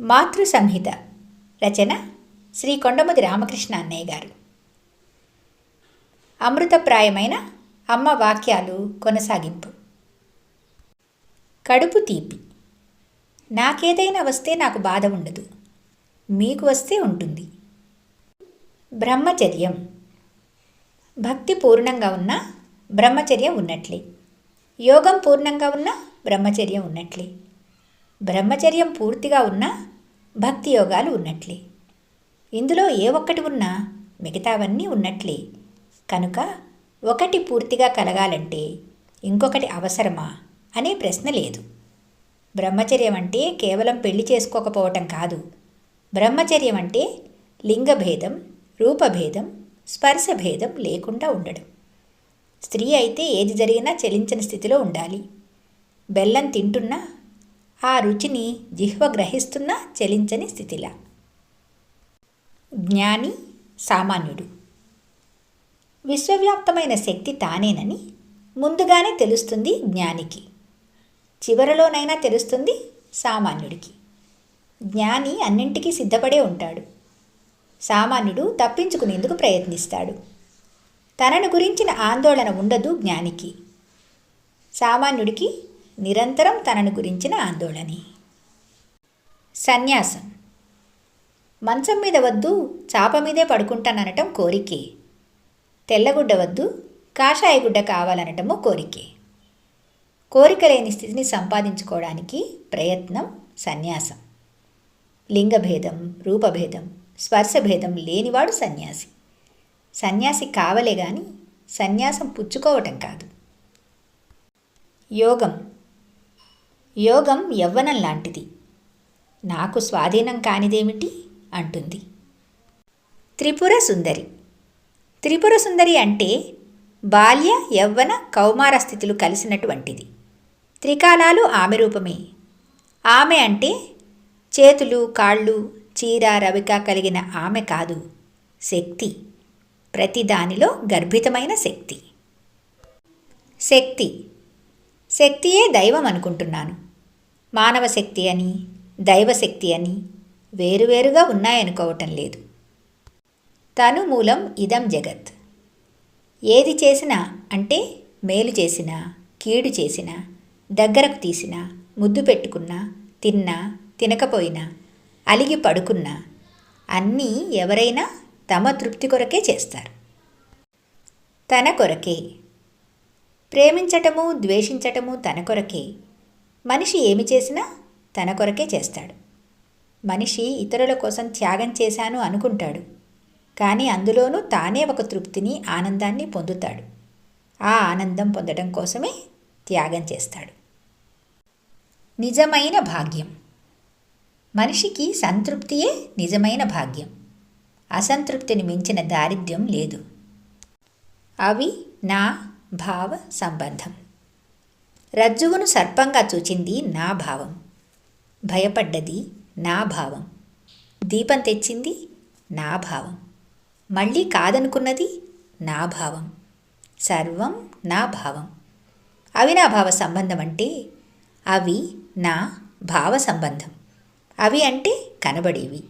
మాతృ సంహిత రచన శ్రీ కొండముది రామకృష్ణ అన్నయ్య గారు. అమృతప్రాయమైన అమ్మ వాక్యాలు కొనసాగింపు. కడుపు తీపి. నాకేదైనా వస్తే నాకు బాధ ఉండదు. మీకు వస్తే ఉంటుంది. బ్రహ్మచర్యం. భక్తి పూర్ణంగా ఉన్న బ్రహ్మచర్యం ఉన్నట్లే. యోగం పూర్ణంగా ఉన్న బ్రహ్మచర్యం ఉన్నట్లే. బ్రహ్మచర్యం పూర్తిగా ఉన్న భక్తి యోగాలు ఉన్నట్లే. ఇందులో ఏ ఒక్కటి ఉన్నా మిగతావన్నీ ఉన్నట్లే. కనుక ఒకటి పూర్తిగా కలగాలంటే ఇంకొకటి అవసరమా అనే ప్రశ్న లేదు. బ్రహ్మచర్యం అంటే కేవలం పెళ్ళి చేసుకోకపోవటం కాదు. బ్రహ్మచర్యం అంటే లింగభేదం రూపభేదం స్పర్శభేదం లేకుండా ఉండడం. స్త్రీ అయితే ఏది జరిగినా చెలించిన స్థితిలో ఉండాలి. బెల్లం తింటున్నా ఆ రుచిని జిహ్వ గ్రహిస్తున్నా చలించని స్థితిలా. జ్ఞాని సామాన్యుడు. విశ్వవ్యాప్తమైన శక్తి తానేనని ముందుగానే తెలుస్తుంది జ్ఞానికి. చివరలోనైనా తెలుస్తుంది సామాన్యుడికి. జ్ఞాని అన్నింటికీ సిద్ధపడే ఉంటాడు. సామాన్యుడు తప్పించుకునేందుకు ప్రయత్నిస్తాడు. తనను గురించిన ఆందోళన ఉండదు జ్ఞానికి. సామాన్యుడికి నిరంతరం తనను గురించిన ఆందోళన. సన్యాసం. మంచం మీద వద్దు చాప మీదే పడుకుంటాననటం కోరికే. తెల్లగుడ్డ వద్దు కాషాయగుడ్డ కావాలనటము కోరికే. కోరిక లేని స్థితిని సంపాదించుకోవడానికి ప్రయత్నం సన్యాసం. లింగభేదం రూపభేదం స్పర్శభేదం లేనివాడు సన్యాసి. సన్యాసి కావలే గాని సన్యాసం పుచ్చుకోవటం కాదు. యోగం. యోగం యవ్వనం లాంటిది. నాకు స్వాధీనం కానిదేమిటి? అంటుంది. త్రిపుర సుందరి. త్రిపుర సుందరి అంటే బాల్య యవ్వన కౌమార స్థితులు కలిసినటువంటిది. త్రికాలాలు ఆమె రూపమే. ఆమె అంటే చేతులు కాళ్ళు చీర రవిక కలిగిన ఆమె కాదు. శక్తి. ప్రతి దానిలో గర్భితమైన శక్తి. శక్తి. శక్తియే దైవం అనుకుంటున్నాను. మానవ శక్తి అని దైవశక్తి అని వేరువేరుగా ఉన్నాయనుకోవటం లేదు. తను మూలం ఇదం జగత్. ఏది చేసినా అంటే మేలు చేసినా కీడు చేసినా దగ్గరకు తీసినా ముద్దు పెట్టుకున్నా తిన్నా తినకపోయినా అలిగి పడుకున్నా అన్నీ ఎవరైనా తమ తృప్తి కొరకే చేస్తారు. తన కొరకే ప్రేమించటము ద్వేషించటము తన కొరకే. మనిషి ఏమి చేసినా తన కొరకే చేస్తాడు. మనిషి ఇతరుల కోసం త్యాగం చేశాను అనుకుంటాడు. కానీ అందులోనూ తానే ఒక తృప్తిని ఆనందాన్ని పొందుతాడు. ఆ ఆనందం పొందడం కోసమే త్యాగం చేస్తాడు. నిజమైన భాగ్యం. మనిషికి సంతృప్తియే నిజమైన భాగ్యం. అసంతృప్తిని మించిన దారిద్ర్యం లేదు. అవి నా భావ సంబంధం. రజ్జువును సర్పంగా చూచింది నా భావం. భయపడ్డది నా భావం. దీపం తెచ్చింది నా భావం. మళ్ళీ కాదనుకున్నది నా భావం. సర్వం నా భావం. అవినాభావ సంబంధం అంటే అవి నా భావ సంబంధం. అవి అంటే కనబడేవి.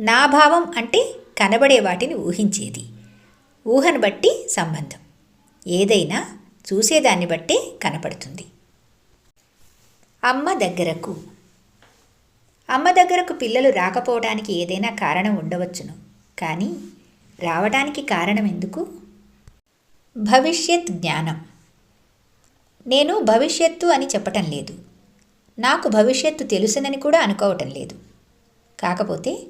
నా భావం అంటే కనబడే వాటిని ఊహించేది. ఊహను బట్టి సంబంధం. ఏదైనా చూసేదాన్ని బట్టే కనపడుతుంది. అమ్మ దగ్గరకు. అమ్మ దగ్గరకు పిల్లలు రాకపోవడానికి ఏదైనా కారణం ఉండవచ్చును. కానీ రావడానికి కారణం ఎందుకు? భవిష్యత్ జ్ఞానం. నేను భవిష్యత్తు అని చెప్పటం లేదు. నాకు భవిష్యత్తు తెలుసునని కూడా అనుకోవటం లేదు. కాకపోతే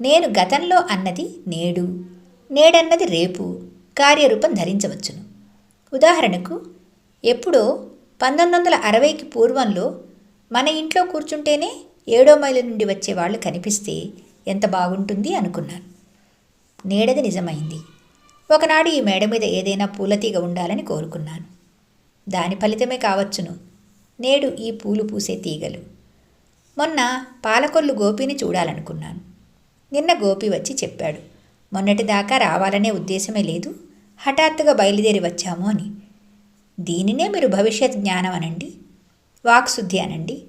నేను గతంలో అన్నది నేడు నేడన్నది రేపు కార్యరూపం ధరించవచ్చును. ఉదాహరణకు ఎప్పుడో పంతొమ్మిది వందల అరవైకి పూర్వంలో మన ఇంట్లో కూర్చుంటేనే ఏడో మైలు నుండి వచ్చే వాళ్ళు కనిపిస్తే ఎంత బాగుంటుంది అనుకున్నాను. నేడది నిజమైంది. ఒకనాడు ఈ మేడ మీద ఏదైనా పూలతీగ ఉండాలని కోరుకున్నాను. దాని ఫలితమే కావచ్చును. నేడు ఈ పూలు పూసే తీగలు. మొన్న పాలకొల్లు గోపిని చూడాలనుకున్నాను. నిన్న గోపి వచ్చి చెప్పాడు మొన్నటిదాకా రావాలనే ఉద్దేశమే లేదు. హఠాత్తుగా బయలుదేరి వచ్చాము అని. దీనినే మీరు భవిష్యత్ జ్ఞానం అనండి వాక్శుద్ధి అనండి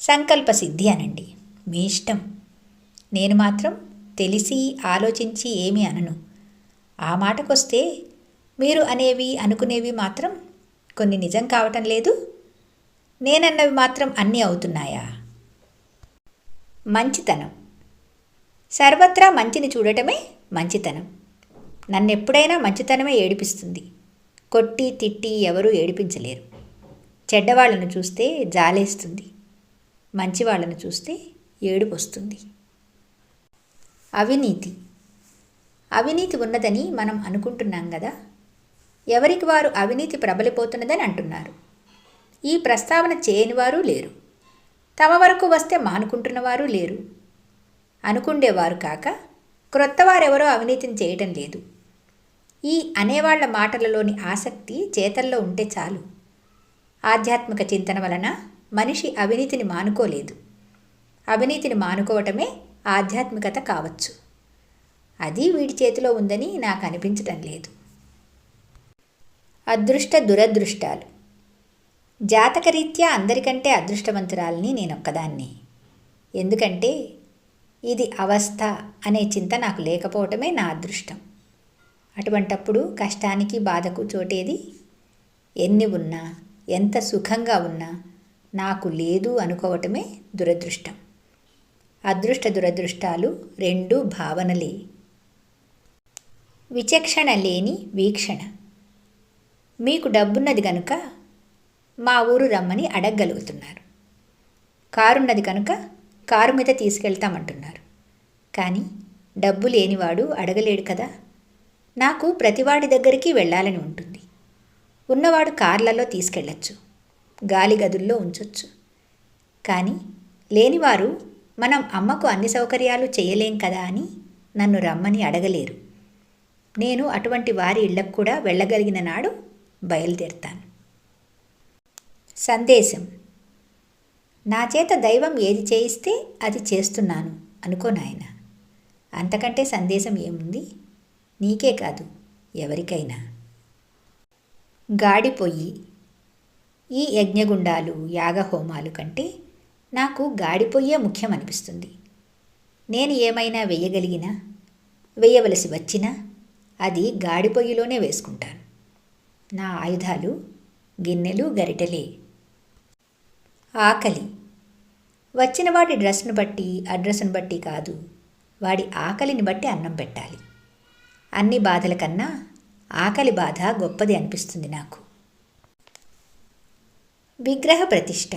సంకల్ప సిద్ధి అనండి. మీ ఇష్టం. నేను మాత్రం తెలిసి ఆలోచించి ఏమి అనను. ఆ మాటకొస్తే మీరు అనేవి అనుకునేవి మాత్రం కొన్ని నిజం కావటం లేదు. నేనన్నవి మాత్రం అన్నీ అవుతున్నాయా? మంచితనం. సర్వత్రా మంచిని చూడటమే మంచితనం. నన్నెప్పుడైనా మంచితనమే ఏడిపిస్తుంది. కొట్టి తిట్టి ఎవరూ ఏడిపించలేరు. చెడ్డవాళ్ళను చూస్తే జాలేస్తుంది. మంచివాళ్ళను చూస్తే ఏడుపు వస్తుంది అవినీతి. అవినీతి ఉన్నదని మనం అనుకుంటున్నాం కదా ఎవరికి వారు అవినీతి ప్రబలిపోతున్నదని అంటున్నారు? ఈ ప్రస్తావన చేయనివారు లేరు. తమ వరకు వస్తే మానుకుంటున్నవారు లేరు. అనుకుండేవారు కాక క్రొత్తవారెవరో అవినీతిని చేయటం లేదు. ఈ అనేవాళ్ళ మాటలలోని ఆసక్తి చేతల్లో ఉంటే చాలు. ఆధ్యాత్మిక చింతన వలన మనిషి అవినీతిని మానుకోలేదు. అవినీతిని మానుకోవటమే ఆధ్యాత్మికత కావచ్చు. అది వీడి చేతిలో ఉందని నాకు అనిపించటం లేదు. అదృష్ట దురదృష్టాలు. జాతకరీత్యా అందరికంటే అదృష్టవంతురాలని నేనొక్కదాన్ని. ఎందుకంటే ఇది అవస్థ అనే చింత నాకు లేకపోవటమే నా అదృష్టం. అటువంటప్పుడు కష్టానికి బాధకు చోటేది? ఎన్ని ఉన్నా ఎంత సుఖంగా ఉన్నా నాకు లేదు అనుకోవటమే దురదృష్టం. అదృష్ట దురదృష్టాలు రెండు భావనలే. విచక్షణ లేని వీక్షణ. మీకు డబ్బున్నది కనుక మా ఊరు రమ్మని అడగగలుగుతున్నారు. కారున్నది కనుక కారు మీద తీసుకెళ్తామంటున్నారు. కానీ డబ్బు లేనివాడు అడగలేడు కదా? నాకు ప్రతివాడి దగ్గరికి వెళ్ళాలని ఉంటుంది. ఉన్నవాడు కార్లలో తీసుకెళ్ళచ్చు గాలి గదుల్లో ఉంచొచ్చు. కానీ లేనివారు మనం అమ్మకు అన్ని సౌకర్యాలు చేయలేం కదా అని నన్ను రమ్మని అడగలేరు. నేను అటువంటి వారి ఇళ్ళకు కూడా వెళ్ళగలిగిన నాడు బయలుదేరుతాను. సందేశం. నా చేత దైవం ఏది చేయిస్తే అది చేస్తున్నాను అనుకో నాయన. అంతకంటే సందేశం ఏముంది? నీకే కాదు ఎవరికైనా. గాడిపోయి ఈ యజ్ఞగుండాలు యాగహోమాలు కంటే నాకు గాడిపోయే ముఖ్యం అనిపిస్తుంది నేను ఏమైనా వెయ్యగలిగినా వేయవలసి వచ్చినా అది గాడిపొయ్యిలోనే వేసుకుంటాను. నా ఆయుధాలు గిన్నెలు గరిటెలే. ఆకలి. వచ్చిన వాడి డ్రెస్ను బట్టి అడ్రస్ను బట్టి కాదు వాడి ఆకలిని బట్టి అన్నం పెట్టాలి. అన్ని బాధల కన్నా ఆకలి బాధ గొప్పది అనిపిస్తుంది నాకు. విగ్రహ ప్రతిష్ట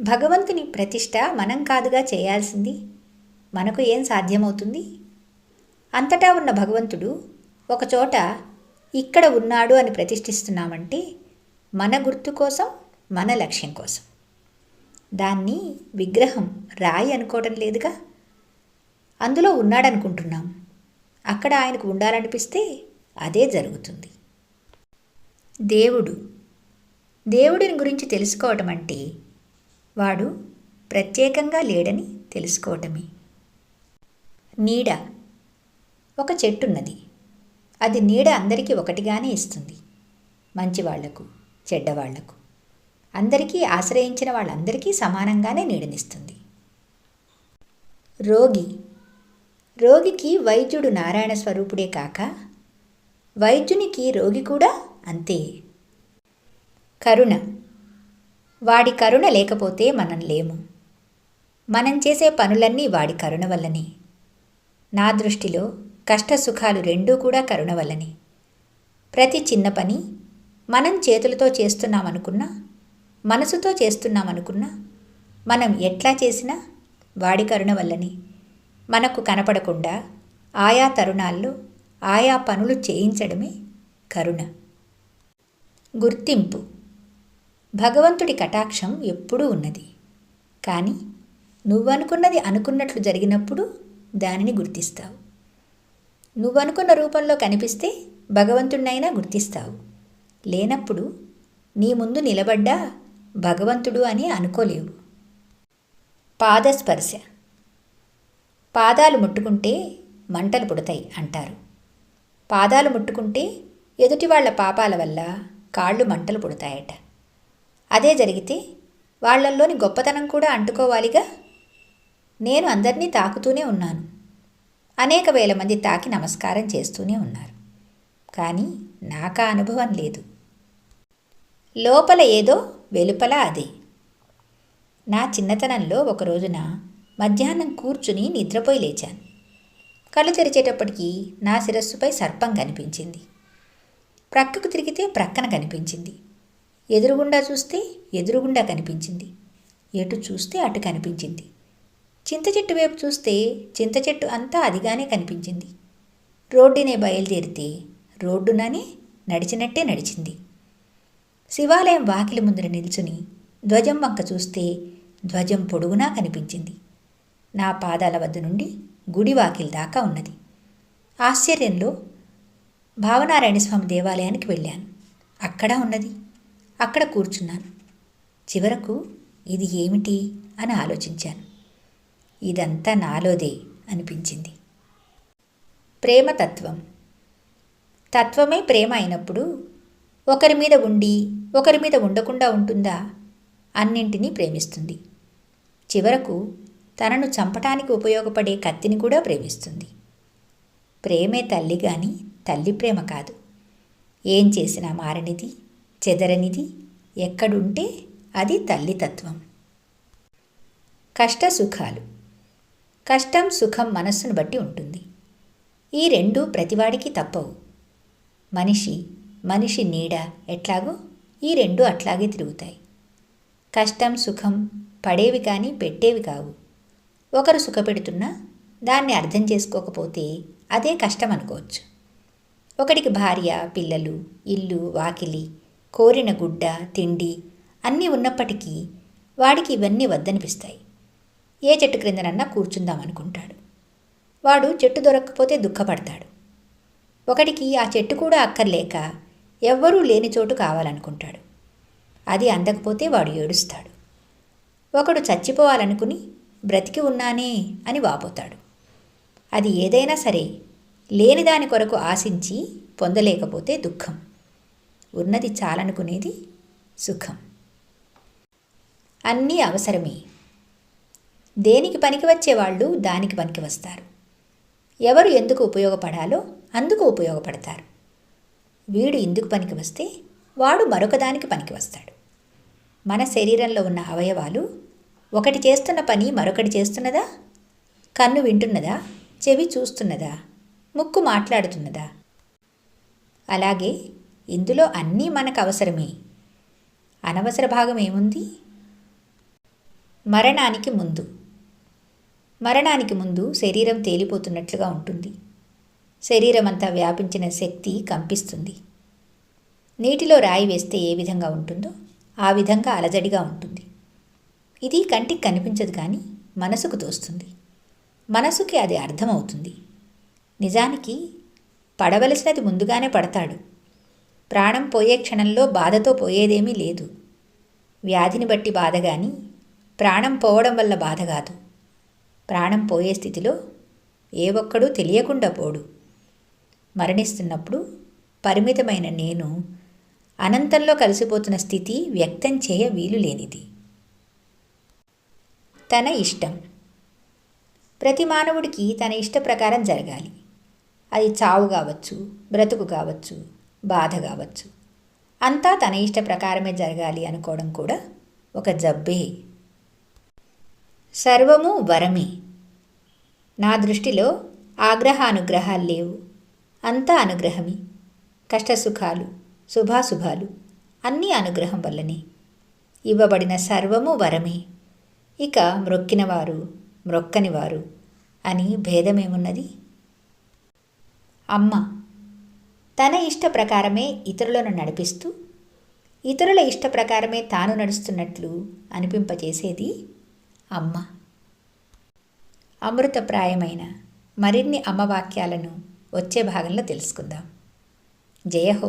భగవంతుని ప్రతిష్ట మనం కాదుగా చేయాల్సింది? మనకు ఏం సాధ్యమవుతుంది? అంతటా ఉన్న భగవంతుడు ఒకచోట ఇక్కడ ఉన్నాడు అని ప్రతిష్ఠిస్తున్నామంటే మన గుర్తు కోసం మన లక్ష్యం కోసం. దాన్ని విగ్రహం రాయి అనుకోవడం లేదుగా? అందులో ఉన్నాడనుకుంటున్నాం. అక్కడ ఆయనకు ఉండాలనిపిస్తే అదే జరుగుతుంది. దేవుడు దేవుడిని గురించి తెలుసుకోవటం అంటే వాడు ప్రత్యేకంగా లేడని తెలుసుకోవటమే. నీడ ఒక చెట్టున్నది. అది నీడ అందరికీ ఒకటిగానే ఇస్తుంది. మంచివాళ్ళకు చెడ్డవాళ్ళకు. అందరికీ ఆశ్రయించిన వాళ్ళందరికీ సమానంగానే నీడనిస్తుంది. రోగి రోగికి వైద్యుడు నారాయణ స్వరూపుడే కాక వైద్యునికి రోగి కూడా అంతే. కరుణ. వాడి కరుణ లేకపోతే మనం లేము. మనం చేసే పనులన్నీ వాడి కరుణ వల్లనే. నా దృష్టిలో కష్ట సుఖాలు రెండూ కూడా కరుణ వల్లనే. ప్రతి చిన్న పని మనం చేతులతో చేస్తున్నామనుకున్నా మనసుతో చేస్తున్నామనుకున్నా మనం ఎట్లా చేసినా వాడి కరుణ వల్లనే. మనకు కనపడకుండా ఆయా తరుణాల్లో ఆయా పనులు చేయించడమే కరుణ. గుర్తింపు. భగవంతుడి కటాక్షం ఎప్పుడూ ఉన్నది. కానీ నువ్వనుకున్నది అనుకున్నట్లు జరిగినప్పుడు దానిని గుర్తిస్తావు. నువ్వనుకున్న రూపంలో కనిపిస్తే భగవంతుడినైనా గుర్తిస్తావు. లేనప్పుడు నీ ముందు నిలబడ్డా భగవంతుడు అని అనుకోలేవు. పాదస్పర్శ. పాదాలు ముట్టుకుంటే మంటలు పుడతాయి అంటారు. పాదాలు ముట్టుకుంటే ఎదుటి వాళ్ళ పాపాల వల్ల కాళ్ళు మంటలు పుడతాయట. అదే జరిగితే వాళ్ళల్లోని గొప్పతనం కూడా అంటుకోవాలిగా? నేను అందరినీ తాకుతూనే ఉన్నాను. అనేక వేల మంది తాకి నమస్కారం చేస్తూనే ఉన్నారు. కానీ నాకా అనుభవం లేదు. లోపల ఏదో వెలుపల అదే. నా చిన్నతనంలో ఒక రోజున మధ్యాహ్నం కూర్చుని నిద్రపోయి లేచాను. కళ్ళు తెరిచేటప్పటికీ నా శిరస్సుపై సర్పం కనిపించింది. ప్రక్కకు తిరిగితే ప్రక్కన కనిపించింది. ఎదురుగుండా చూస్తే ఎదురుగుండా కనిపించింది. ఎటు చూస్తే అటు కనిపించింది. చింత చెట్టు వైపు చూస్తే చింత చెట్టు అంతా అదిగానే కనిపించింది. రోడ్డునే బయలుదేరితే రోడ్డుననే నడిచినట్టే నడిచింది. శివాలయం వాకిలి ముందర నిల్చుని ధ్వజం వంక చూస్తే ధ్వజం పొడుగునా కనిపించింది. నా పాదాల వద్ద నుండి గుడివాకిల్ దాకా ఉన్నది. ఆశ్చర్యంలో భావనారాయణ స్వామి దేవాలయానికి వెళ్ళాను. అక్కడ ఉన్నది. అక్కడ కూర్చున్నాను. చివరకు ఇది ఏమిటి అని ఆలోచించాను. ఇదంతా నాలోదే అనిపించింది. ప్రేమతత్వం. తత్వమే ప్రేమ అయినప్పుడు ఒకరి మీద ఉండి ఒకరి మీద ఉండకుండా ఉంటుందా? అన్నింటినీ ప్రేమిస్తుంది. చివరకు తనను చంపటానికి ఉపయోగపడే కత్తిని కూడా ప్రేమిస్తుంది. ప్రేమే తల్లి కానీ తల్లి ప్రేమ కాదు. ఏం చేసినా మారనిది చెదరనిది ఎక్కడుంటే అది తల్లితత్వం. కష్ట సుఖాలు. కష్టం సుఖం మనస్సును బట్టి ఉంటుంది. ఈ రెండు ప్రతివాడికి తప్పవు. మనిషి మనిషి నీడ ఎట్లాగో ఈ రెండు అట్లాగే తిరుగుతాయి. కష్టం సుఖం పడేవి కానీ పెట్టేవి కావు. ఒకరు సుఖపెడుతున్నా దాన్ని అర్థం చేసుకోకపోతే అదే కష్టం అనుకోవచ్చు ఒకడికి భార్య పిల్లలు ఇల్లు వాకిలి కోరిన గుడ్డ తిండి అన్నీ ఉన్నప్పటికీ వాడికి ఇవన్నీ వద్దనిపిస్తాయి. ఏ చెట్టు క్రిందనన్నా కూర్చుందాం అనుకుంటాడు. వాడు చెట్టు దొరక్కపోతే దుఃఖపడతాడు. ఒకడికి ఆ చెట్టు కూడా అక్కర్లేక ఎవ్వరూ లేని చోటు కావాలనుకుంటాడు. అది అందకపోతే వాడు ఏడుస్తాడు. ఒకడు చచ్చిపోవాలనుకుని బ్రతికి ఉన్నానే అని వాపోతాడు. అది ఏదైనా సరే లేని దాని కొరకు ఆశించి పొందలేకపోతే దుఃఖం. ఉన్నది చాలనుకునేది సుఖం. అన్నీ అవసరమే. దేనికి పనికి వచ్చేవాళ్ళు దానికి పనికి వస్తారు. ఎవరు ఎందుకు ఉపయోగపడాలో అందుకు ఉపయోగపడతారు. వీడు ఇందుకు పనికి వస్తే వాడు మరొక దానికి పనికి వస్తాడు. మన శరీరంలో ఉన్న అవయవాలు ఒకటి చేస్తున్న పని మరొకటి చేస్తున్నదా? కన్ను వింటున్నదా? చెవి చూస్తున్నదా? ముక్కు మాట్లాడుతున్నదా? అలాగే ఇందులో అన్నీ మనకు అవసరమే అనవసర భాగం ఏముంది? మరణానికి ముందు. మరణానికి ముందు శరీరం తేలిపోతున్నట్లుగా ఉంటుంది. శరీరం అంతా వ్యాపించిన శక్తి కంపిస్తుంది. నీటిలో రాయి వేస్తే ఏ విధంగా ఉంటుందో ఆ విధంగా అలజడిగా ఉంటుంది. ఇది కంటికి కనిపించదు కానీ మనసుకు తోస్తుంది. మనసుకి అది అర్థమవుతుంది. నిజానికి పడవలసినది ముందుగానే పడతాడు. ప్రాణం పోయే క్షణంలో బాధతో పోయేదేమీ లేదు. వ్యాధిని బట్టి బాధ కానీ ప్రాణం పోవడం వల్ల బాధ కాదు. ప్రాణం పోయే స్థితిలో ఏ ఒక్కడూ తెలియకుండా పోడు. మరణిస్తున్నప్పుడు పరిమితమైన నేను అనంతంలో కలిసిపోతున్న స్థితి వ్యక్తం చేయ వీలు లేనిది. తన ఇష్టం. ప్రతి మానవుడికి తన ఇష్ట ప్రకారం జరగాలి. అది చావు కావచ్చు బ్రతుకు కావచ్చు బాధ కావచ్చు. అంతా తన ఇష్ట ప్రకారమే జరగాలి అనుకోవడం కూడా ఒక జబ్బే. సర్వము వరమే. నా దృష్టిలో ఆగ్రహ అనుగ్రహాలు లేవు. అంతా అనుగ్రహమే. కష్టసుఖాలు శుభాశుభాలు అన్నీ అనుగ్రహం వల్లనే. ఇవ్వబడిన సర్వము వరమే. ఇక మ్రొక్కినవారు మ్రొక్కనివారు అని భేదమేమున్నది? అమ్మ తన ఇష్ట ప్రకారమే ఇతరులను నడిపిస్తూ ఇతరుల ఇష్ట ప్రకారమే తాను నడుస్తున్నట్లు అనిపింపచేసేది అమ్మ. అమృతప్రాయమైన మరిన్ని అమ్మవాక్యాలను వచ్చే భాగంలో తెలుసుకుందాం. జయ హో